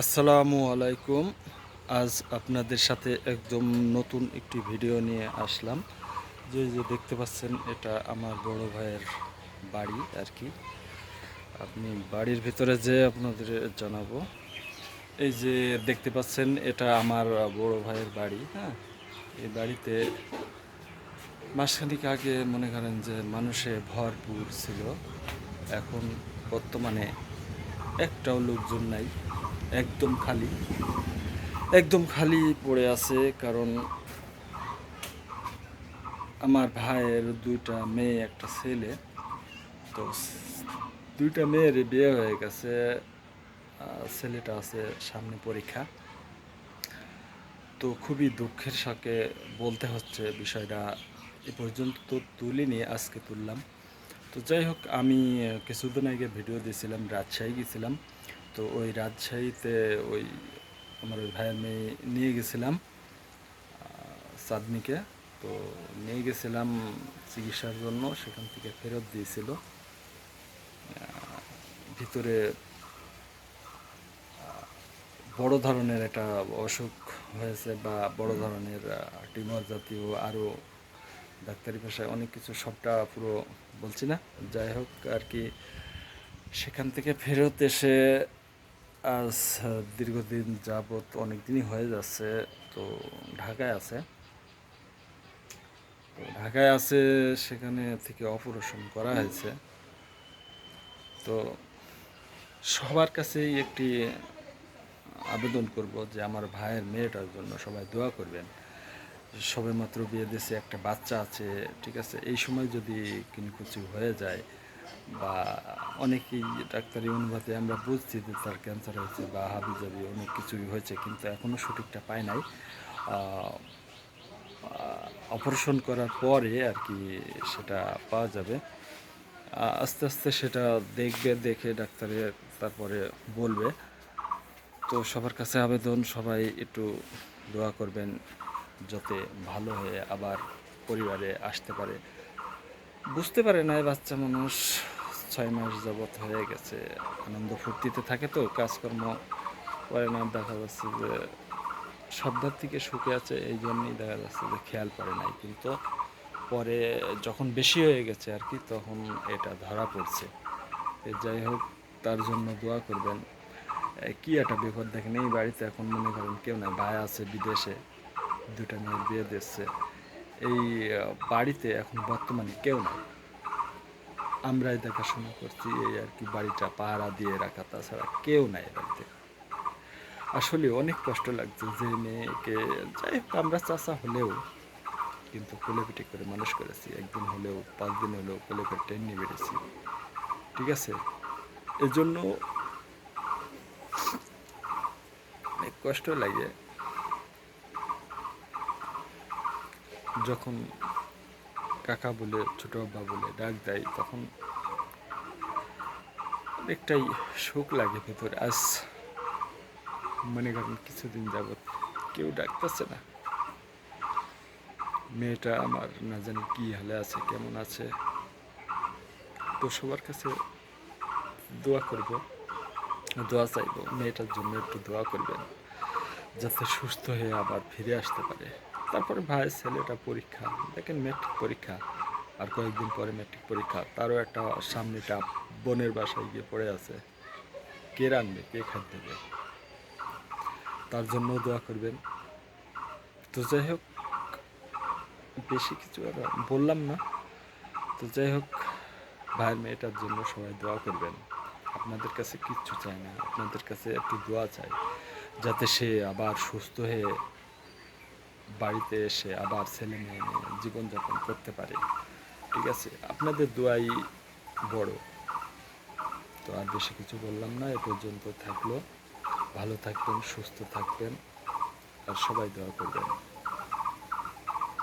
আসসালামু আলাইকুম। আজ আপনাদের সাথে একদম নতুন একটি ভিডিও নিয়ে আসলাম। যে যে দেখতে পাচ্ছেন, এটা আমার বড় ভাইয়ের বাড়ি আর কি। আপনি বাড়ির ভিতরে যে আপনাদের জানাব। এই যে দেখতে পাচ্ছেন, এটা আমার বড় ভাইয়ের বাড়ি হ্যাঁ? এই বাড়িতে মাসখানিক আগে মনে করেন যে মানুষে ভরপুর ছিল। এখন বর্তমানে একটাও লোকজন নাই। একদম খালি। একদম খালি পড়ে আছে কারণ আমার ভাইয়ের দুইটা মেয়ে, একটা ছেলে। তো দুইটা মেয়ের বিয়ে হয়ে গেছে ছেলেটা আছে সামনে পরীক্ষা। তো খুবই দুঃখের সাথে বলতে হচ্ছে বিষয়টা, এ পর্যন্ত তো তুলিনি, আজকে তুললাম। তো যাই হোক, আমি কিছুদিন আগে ভিডিও দিয়েছিলাম, রাজশাহী গেছিলাম। তো ওই রাজশাহীতে ওই আমার ওই ভাইয়ের মেয়ে নিয়ে গেছিলাম চাঁদনিকে তো নিয়ে গেছিলাম চিকিৎসার জন্য, সেখান থেকে ফেরত দিয়েছিল। ভিতরে বড় ধরনের একটা অসুখ হয়েছে বা বড় ধরনের টিউমার জাতীয় আরও ডাক্তারি ভাষায় অনেক কিছু সবটা পুরো বলছি না। যাই হোক আর কি, সেখান থেকে ফেরত এসে আজ দীর্ঘদিন যাবৎ অনেক দিনই হয়ে যাচ্ছে, তো ঢাকায় আছে। তো ঢাকায় আছে, সেখানে থেকে অপারেশন করা হয়েছে। তো সবার কাছেই একটি আবেদন করব যে আমার ভাইয়ের মেয়েটার জন্য সবাই দোয়া করবেন। সবে মাত্র বিয়ে দিয়েছে, একটা বাচ্চা আছে, ঠিক আছে? এই সময় যদি কিনকুচি হয়ে যায় বা অনেকেই ডাক্তারি অনুপাতে আমরা বুঝছি যে তার ক্যান্সার হয়েছে বা হাবি হাবিজাবি অনেক কিছুই হয়েছে, কিন্তু এখনও সঠিকটা পায় নাই। অপারেশন করার পরে আর কি সেটা পাওয়া যাবে। আস্তে আস্তে সেটা দেখবে, দেখে ডাক্তারে তারপরে বলবে। তো সবার কাছে আবেদন, সবাই একটু দোয়া করবেন যাতে ভালো হয়ে আবার পরিবারে আসতে পারে। বুঝতে পারে না বাচ্চা মানুষ। ছয় মাস যাবৎ হয়ে গেছে, আনন্দ ফুর্তিতে থাকে তো, কাজকর্ম করে না, দেখা যাচ্ছে যে সবদার থেকে সুখে আছে, এই জন্যই দেখা যাচ্ছে যে খেয়াল পড়ে নাই। কিন্তু পরে যখন বেশি হয়ে গেছে আর কি, তখন এটা ধরা পড়ছে। যাই হোক, তার জন্য দোয়া করবেন। কি একটা বিপদ দেখেন, এই বাড়িতে এখন মনে করেন কেউ নাই, ভাই আছে বিদেশে দুটা মেয়ে বিয়ে দিচ্ছে। এই বাড়িতে এখন বর্তমানে কেউ নাই। আমরাই দেখাশোনা করছি এই আর কি বাড়িটা পাহারা দিয়ে রাখা, তাছাড়া কেউ নাই বাড়িতে। আসলে অনেক কষ্ট লাগছে যে মেয়েকে, যাই হোক আমরা চাষা হলেও, কিন্তু কোলে পিঠে করে মানুষ করেছি। একদিন হলেও, পাঁচ দিন হলেও কোলে করে ট্রেন নিয়ে বেড়েছি। ঠিক আছে? এজন্য অনেক কষ্ট লাগে। যখন কাকা বলে, ছোট বাবা বলে ডাক দেয়, তখন অনেকটাই শোক লাগে ভেতরে। আজ মনে করেন কিছুদিন যাবৎ কেউ ডাকতেছে না। মেয়েটা আমার না জানি কি হালে আছে, কেমন আছে। তো সবার কাছে দোয়া করব, দোয়া চাইব। মেয়েটার জন্য একটু দোয়া করবেন, যাতে সুস্থ হয়ে আবার ফিরে আসতে পারে। তারপরে ভাই ছেলেটা পরীক্ষা। দেখেন ম্যাট্রিক পরীক্ষা। আর কয়েকদিন পরে ম্যাট্রিক পরীক্ষা। তারও একটা সামনেটা বোনের বাসায় গিয়ে পড়ে আছে। কে রাখবে কে খাদ্য দেবে? তার জন্য দোয়া করবেন। তো যাই হোক, বেশি কিছু আর বললাম না। তো যাই হোক, ভাইয়ের মেয়েটার জন্য সবাই দোয়া করবেন। আপনাদের কাছে কিচ্ছু চাই না। আপনাদের কাছে একটু দোয়া চাই। যাতে সে আবার সুস্থ হয়ে বাড়িতে এসে আবার ছেলে মেয়ে নিয়ে জীবনযাপন করতে পারে, ঠিক আছে? আপনাদের দোয়াই বড়। তো আর বেশি কিছু বললাম না, এ পর্যন্ত থাকল। ভালো থাকবেন, সুস্থ থাকবেন, আর সবাই দোয়া করবেন।